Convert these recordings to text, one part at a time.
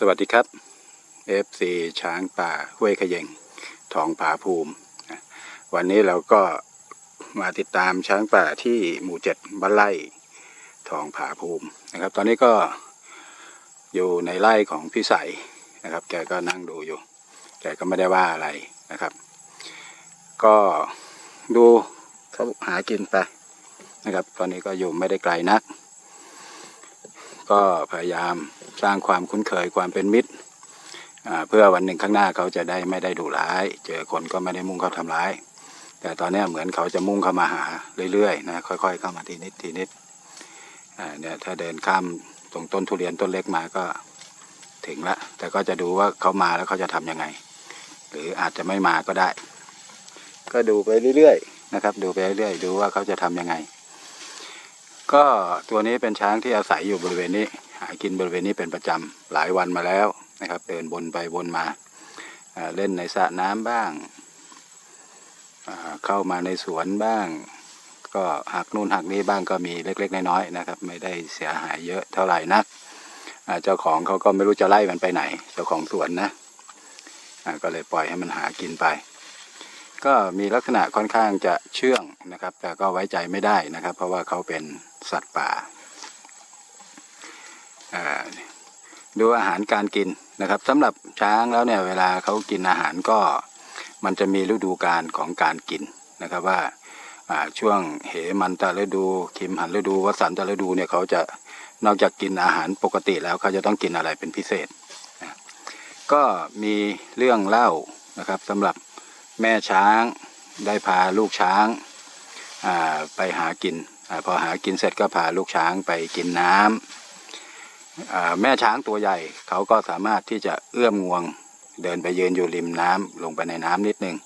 สวัสดีครับ FC ช้างป่าห้วยขยงทองผาภูมิ วันนี้เราก็มาติดตามช้างป่าที่หมู่เจ็ดบ้านไร่ทองผาภูมินะครับ ตอนนี้ก็อยู่ในไร่ของพี่ใสนะครับ แกก็นั่งดูอยู่ แกก็ไม่ได้ว่าอะไรนะครับ ก็ดูเขาหากินไปนะครับ ตอนนี้ก็อยู่ไม่ได้ไกลนัก ก็พยายามสร้างความคุ้นเคยความเป็นมิตรเพื่อวันหนึ่งข้างหน้าเขาจะได้ไม่ได้ดุร้าย เจอคนก็ไม่ได้มุ่งเข้าทำร้าย แต่ตอนนี้เหมือนเขาจะมุ่งเข้ามาหาเรื่อยๆนะค่อยๆเข้ามาทีนิดทีนิดเนี่ยถ้าเดินข้ามตรงต้นทุเรียนต้นเล็กมาก็ถึงละแต่ก็จะดูว่าเขามาแล้วเขาจะทำยังไง หรืออาจจะไม่มาก็ได้ ก็ดูไปเรื่อยๆนะครับ ดูไปเรื่อยๆดูว่าเขาจะทำยังไง ก็ตัวนี้เป็นช้างที่อาศัยอยู่บริเวณนี้ หากินบริเวณนี้เป็นประจำหลายวันมาแล้วนะครับ เดินบนไปบนมาเล่นในสระน้ำบ้าง เข้ามาในสวนบ้าง ก็หักนู่นหักนี้บ้างก็มีเล็ก ๆ น้อยๆนะครับ ไม่ได้เสียหายเยอะเท่าไหร่นักเจ้าของเขาก็ไม่รู้จะไล่มันไปไหน เจ้าของสวนนะก็เลยปล่อยให้มันหากินไป ก็มีลักษณะค่อนข้างจะเชื่องนะครับ แต่ก็ไว้ใจไม่ได้นะครับ เพราะว่าเขาเป็น สัตว์ป่า ดูอาหารการกินนะครับสำหรับช้างแล้วเนี่ยเวลาเขากินอาหารก็มันจะมีฤดูกาลของการกินนะครับว่าช่วงเหมันตะฤดูคิมหันฤดูวสันตะฤดูเนี่ยเขาจะนอกจากกินอาหารปกติแล้วเขาจะต้องกินอะไรเป็นพิเศษนะก็มีเรื่องเล่านะครับสำหรับแม่ช้างได้พาลูกช้างไปหากิน พอหากินเสร็จก็พาลูกช้างไปกินน้ำอ่าแม่ช้างตัวใหญ่เขาก็สามารถที่จะเอื้อมงวง เดินไปยืนอยู่ริมน้ำลงไปในน้ำนิดนึง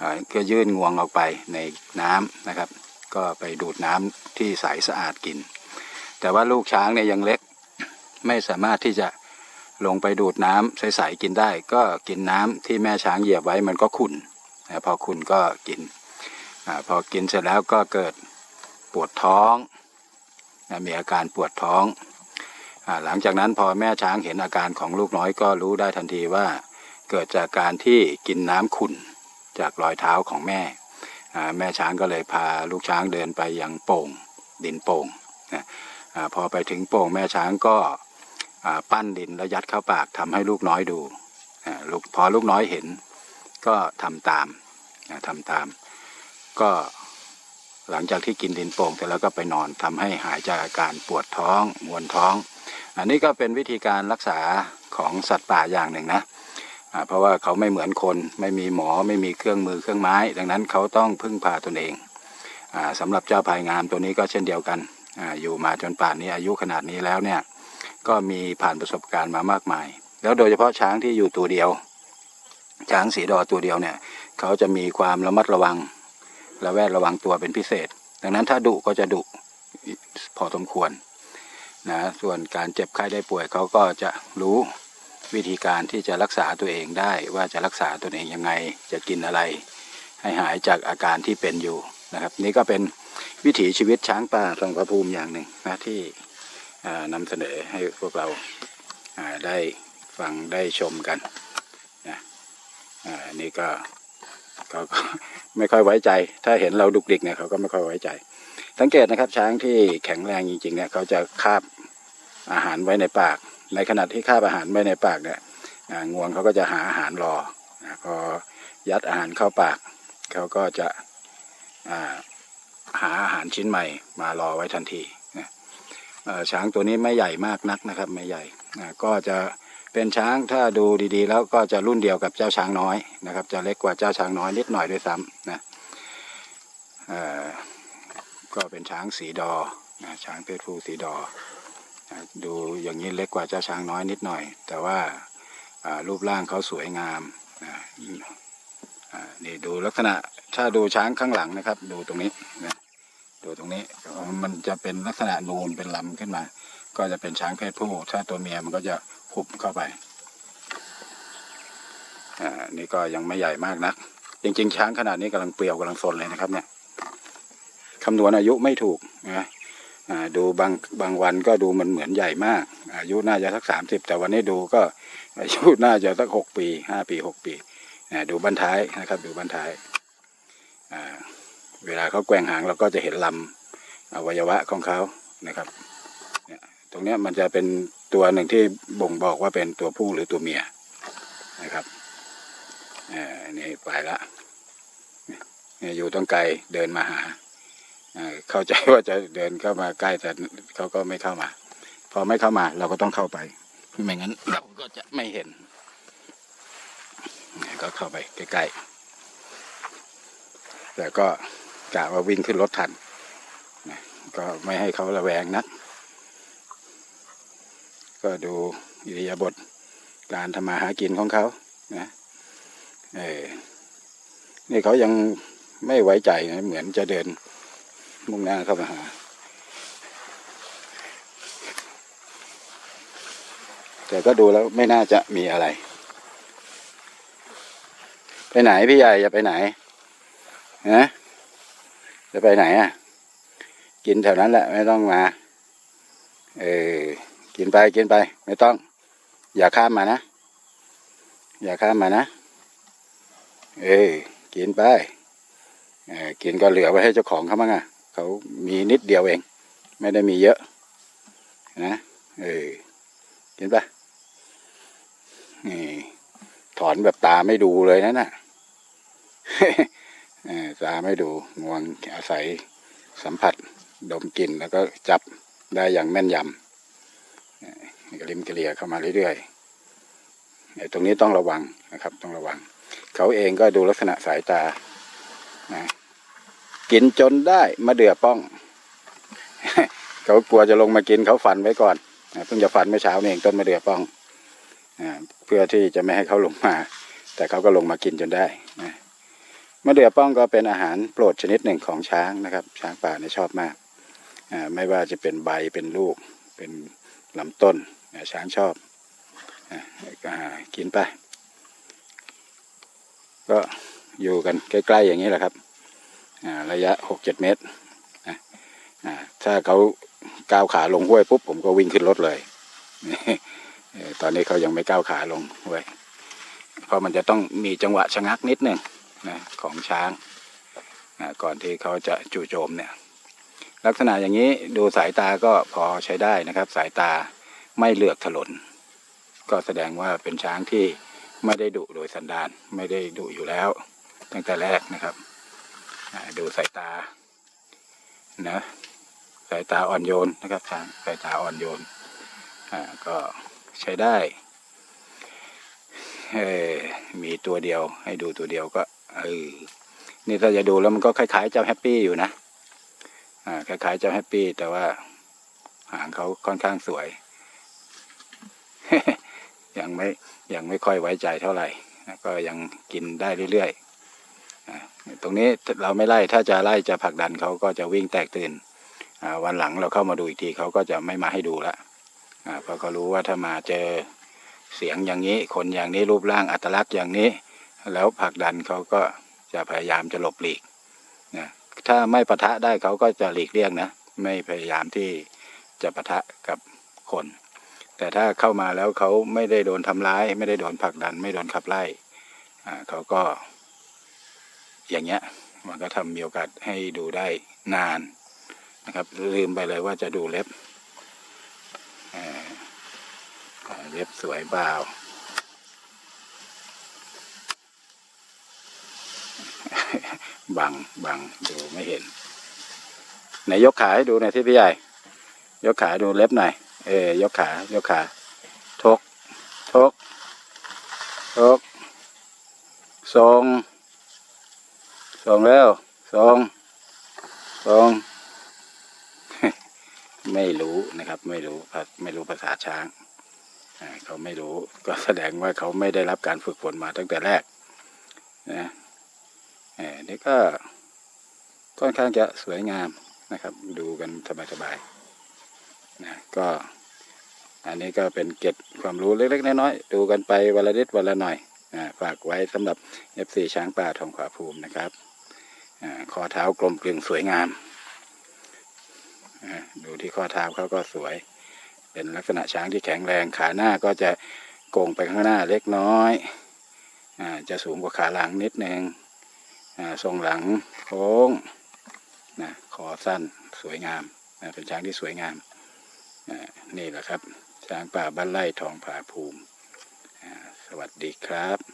อ่าก็ยื่นงวงออกไปในน้ำนะครับ ก็ไปดูดน้ำที่ใสสะอาดกิน แต่ว่าลูกช้างเนี่ยยังเล็กไม่สามารถที่จะลงไปดูดน้ำใสๆกินได้ ก็กินน้ำที่แม่ช้างเหยียบไว้มันก็ขุ่นพอขุ่นก็กินอพอกินเสร็จแล้วก็เกิด ปวดท้องนะมีอาการปวดท้องอหลังจากนั้นพอแม่ช้างเห็นอาการของลูกน้อยก็รู้ได้ทันทีว่า เกิดจากการที่กินน้ำขุ่นจากรอยเท้าของแม่ แม่ช้างก็เลยพาลูกช้างเดินไปยังโป่งดินโป่งนะพอไปถึงโป่งแม่ช้างก็ปั้นดินแล้วยัดเข้าปากทำให้ลูกน้อยดูลูกพอลูกน้อยเห็นก็ทำตามอ่าทำตาม ก็ หลังจากที่กินดินโป่งแต่แล้วก็ไปนอนทำให้หายจากอาการปวดท้องมวนท้อง อันนี้ก็เป็นวิธีการรักษาของสัตว์ป่าอย่างหนึ่งนะเพราะว่าเขาไม่เหมือนคนไม่มีหมอไม่มีเครื่องมือเครื่องไม้ ดังนั้นเขาต้องพึ่งพาตนเองอาสำหรับเจ้าพายงามตัวนี้ก็เช่นเดียวกันออยู่มาจนป่านนี้อายุขนาดนี้แล้วเนี่ยก็มีผ่านประสบการณ์มามากมาย แล้วโดยเฉพาะช้างที่อยู่ตัวเดียว ช้างสีดอตัวเดียวเนี่ยเขาจะมีความระมัดระวัง ระแวดระวังตัวเป็นพิเศษ ดังนั้นถ้าดุก็จะดุพอสมควรนะส่วนการเจ็บไข้ได้ป่วยเขาก็จะรู้วิธีการที่จะรักษาตัวเองได้ว่าจะรักษาตัวเองยังไงจะกินอะไร ให้หายจากอาการที่เป็นอยู่นะครับ นี่ก็เป็นวิถีชีวิตช้างป่าทรงพระภูมิอย่างหนึ่งนะที่นำเสนอให้พวกเราาได้ฟังได้ชมกันนะนี่ก็ เขาก็ไม่ค่อยไว้ใจ ถ้าเห็นเราดุกดิกเนี่ยเขาก็ไม่ค่อยไว้ใจ สังเกตนะครับช้างที่แข็งแรงจริงๆเนี่ยเขาจะคาบอาหารไว้ในปาก ในขณะที่คาบอาหารไว้ในปากเนี่ยงวงเขาก็จะหาอาหารรอพอยัดอาหารเข้าปาก เขาก็จะาหาอาหารชิ้นใหม่มารอไว้ทันทีช้างตัวนี้ไม่ใหญ่มากนักนะครับ ไม่ใหญ่ก็จะ เป็นช้างถ้าดูดีๆ แล้วก็จะรุ่นเดียวกับเจ้าช้างน้อยนะครับ จะเล็กกว่าเจ้าช้างน้อยนิดหน่อยด้วยซ้ำนะก็เป็นช้างสีดอนะช้างเพศผู้สีดอนะดูอย่างนี้เล็กกว่าเจ้าช้างน้อยนิดหน่อย แต่ว่ารูปร่างเขาสวยงามนะนี่ดูลักษณะถ้าดูช้างข้างหลังนะครับ ดูตรงนี้นะดูตรงนี้มันจะเป็นลักษณะนูนเป็นลำขึ้นมา ก็จะเป็นช้างเพศผู้ ถ้าตัวเมียมันก็จะ หุบเข้าไป อ่า นี่ก็ยังไม่ใหญ่มากนัก จริง ๆ ช้างขนาดนี้กำลังเปรียวกำลังสนเลยนะครับ เนี่ยคำนวณอายุไม่ถูกนะอ่าดูบางบางวันก็ดูมันเหมือนใหญ่มาก อายุน่าจะสักสามสิบแต่วันนี้ดูก็อายุน่าจะสักหกปีห้าปีหกปีอ่ดูบันท้ายนะครับ ดูบันท้ายอ่าเวลาเขาแกว่งหางเราก็จะเห็นลำอวัยวะของเขานะครับเนี่ยตรงเนี้ยมันจะเป็น ตัวหนึ่งที่บ่งบอกว่าเป็นตัวผู้หรือตัวเมียนะครับอ่านี่ไปละเนี่ยอยู่ตรงไกลเดินมาหาเข้าใจว่าจะเดินเข้ามาใกล้แต่เขาก็ไม่เข้ามา พอไม่เข้ามาเราก็ต้องเข้าไปไม่งั้นเราก็จะไม่เห็นเนี่ยก็เข้าไปใกล้ๆแต่ก็กะว่าวิ่งขึ้นรถทันก็ไม่ให้เขาระแวงนัก ก็ดูอิริยาบถการทำมาหากินของเขานะเออนี่เขายังไม่ไว้ใจนะเหมือนจะเดินมุ่งหน้าเข้ามาหา แต่ก็ดูแล้วไม่น่าจะมีอะไร ไปไหนพี่ใหญ่จะไปไหนฮะจะไปไหนอะ กินแถวนั้นแหละ ไม่ต้องมา เออ กินไปกินไป ไม่ต้อง อย่าข้ามมานะ อย่าข้ามมานะ เออกินไปเออกินก็เหลือไว้ให้เจ้าของเขาบ้างอะเขามีนิดเดียวเอง ไม่ได้มีเยอะ นะเออกินปะนี่ถอนแบบตาไม่ดูเลยนะน่ะเออตาไม่ดูงวงอาศัยสัมผัส ดมกลิ่นแล้วก็จับได้อย่างแม่นยำ กระลิมเกลียเข้ามาเรื่อยๆตรงนี้ต้องระวังนะครับ ต้องระวัง เขาเองก็ดูลักษณะสายตานะกินจนได้มาเดือป้อง เขากลัวจะลงมากินเขาฟันไว้ก่อนเพิ่งจะฟันเมื่อเช้านี่เองต้นมะเดือป้องเพื่อที่จะไม่ให้เขาลงมา แต่เขาก็ลงมากินจนได้นะมะเดือป้องก็เป็นอาหารโปรดชนิดหนึ่งของช้างนะครับ ช้างป่าเนี่ยชอบมาก ไม่ว่าจะเป็นใบเป็นลูกเป็น ลำต้นช้างชอบกินไป ก็อยู่กันใกล้ๆอย่างนี้แหละครับระยะหกเจ็ดเมตรถ้าเขาก้าวขาลงห้วยปุ๊บผมก็วิ่งขึ้นรถเลย ตอนนี้เขายังไม่ก้าวขาลงห้วย เพราะมันจะต้องมีจังหวะชะงักนิดหนึ่งนะของช้างนะก่อนที่เขาจะจู่โจมเนี่ย ลักษณะอย่างนี้ดูสายตาก็พอใช้ได้นะครับ สายตาไม่เลือกถลน ก็แสดงว่าเป็นช้างที่ไม่ได้ดุโดยสันดานไม่ได้ดุอยู่แล้ว ตั้งแต่แรกนะครับดูสายตานะสายตาอ่อนโยนนะครับช้างสายตาอ่อนโยนก็ใช้ได้มีตัวเดียวให้ดูตัวเดียวก็เออนี่ถ้าจะดูแล้วมันก็คล้ายๆเจ้าแฮปปี้อยู่นะ คล้ายๆเจ้าแฮปปี้แต่ว่าหางเขาค่อนข้างสวย ยังไม่ยังไม่ค่อยไว้ใจเท่าไหร่ก็ยังกินได้เรื่อยๆตรงนี้เราไม่ไล่ถ้าจะไล่จะผลักดันเขาก็จะวิ่งแตกตื่นวันหลังเราเข้ามาดูอีกทีเขาก็จะไม่มาให้ดูละเพราะเขารู้ว่าถ้ามาเจอเสียงอย่างนี้คนอย่างนี้รูปร่างอัตลักษณ์อย่างนี้ แล้วผลักดันเขาก็จะพยายามจะหลบหลีกนะ ถ้าไม่ปะทะได้เขาก็จะหลีกเลี่ยงนะ ไม่พยายามที่จะปะทะกับคน แต่ถ้าเข้ามาแล้วเขาไม่ได้โดนทำร้าย ไม่ได้โดนผลักดัน ไม่โดนขับไล่เขาก็ อย่างเงี้ยมันก็ทำมีโอกาสให้ดูได้นานนะครับ ลืมไปเลยว่าจะดูเล็บเล็บสวยเปล่ บังบังดูไม่เห็นไหนยกขาให้ดูหน่อยที่พี่ใหญ่ ยกขาดูเล็บหน่อยเออยกขายกขาทกทกทกทรงส่งแล้วส่งส่งไม่รู้นะครับ ไม่รู้ไม่รู้ภาษาช้างเขาไม่รู้ก็แสดงว่าเขาไม่ได้รับการฝึกฝนมาตั้งแต่แรกนะ เออนี่ก็ค่อนข้างจะสวยงามนะครับ ดูกันสบายๆนะก็อันนี้ก็เป็นเกร็ดความรู้เล็กๆน้อยๆดูกันไปวันละนิดวันละหน่อยอ่าฝากไว้สำหรับ F4 ช้างป่าทองขวาภูมินะครับอาคอเท้ากลมกลึงสวยงาม ดูที่ข้อเท้าเขาก็สวย เป็นลักษณะช้างที่แข็งแรงขาหน้าก็จะโก่งไปข้างหน้าเล็กน้อยอจะสูงกว่าขาหลังนิดนึงอ่า ทรงหลังโค้งนะคอสั้นสวยงามนะเป็นช้างที่สวยงามนี่แหละครับ ช้างป่าบ้านไร่ทองผาภูมิ สวัสดีครับ